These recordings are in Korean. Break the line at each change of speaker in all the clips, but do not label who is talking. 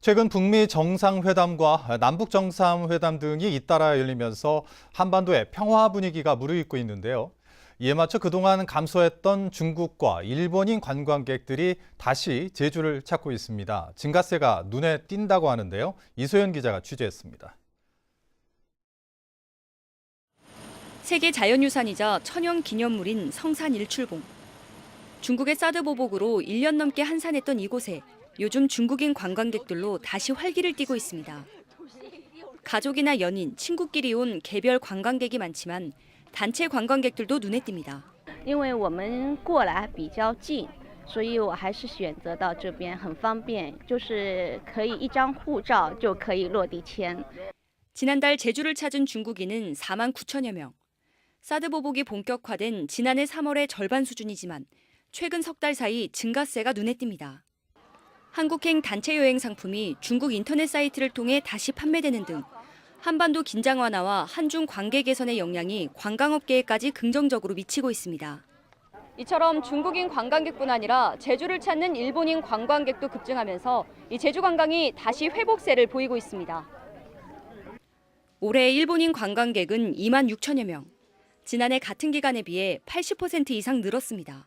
최근 북미 정상회담과 남북 정상회담 등이 잇따라 열리면서 한반도의 평화 분위기가 무르익고 있는데요. 이에 맞춰 그동안 감소했던 중국과 일본인 관광객들이 다시 제주를 찾고 있습니다. 증가세가 눈에 띈다고 하는데요. 이소연 기자가 취재했습니다.
세계 자연유산이자 천연 기념물인 성산 일출봉. 중국의 사드 보복으로 1년 넘게 한산했던 이곳에 요즘 중국인 관광객들로 다시 활기를 띠고 있습니다. 가족이나 연인, 친구끼리 온 개별 관광객이 많지만 단체 관광객들도 눈에 띕니다.
因为我们过来比较近，所以我还是选择到这边，很方便，就是可以一张护照就可以落地签。
지난달 제주를 찾은 중국인은 4만 9천여 명. 사드 보복이 본격화된 지난해 3월의 절반 수준이지만 최근 석 달 사이 증가세가 눈에 띕니다. 한국행 단체 여행 상품이 중국 인터넷 사이트를 통해 다시 판매되는 등 한반도 긴장 완화와 한중 관계 개선의 영향이 관광업계에까지 긍정적으로 미치고 있습니다. 이처럼 중국인 관광객뿐 아니라 제주를 찾는 일본인 관광객도 급증하면서 이 제주 관광이 다시 회복세를 보이고 있습니다. 올해 일본인 관광객은 2만 6천여 명. 지난해 같은 기간에 비해 80% 이상 늘었습니다.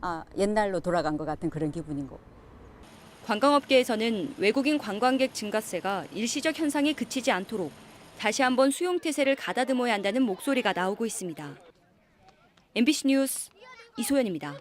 아, 옛날로 돌아간 것 같은 그런 기분인 거.
관광업계에서는 외국인 관광객 증가세가 일시적 현상에 그치지 않도록 다시 한번 수용 태세를 가다듬어야 한다는 목소리가 나오고 있습니다. MBC 뉴스 이소연입니다.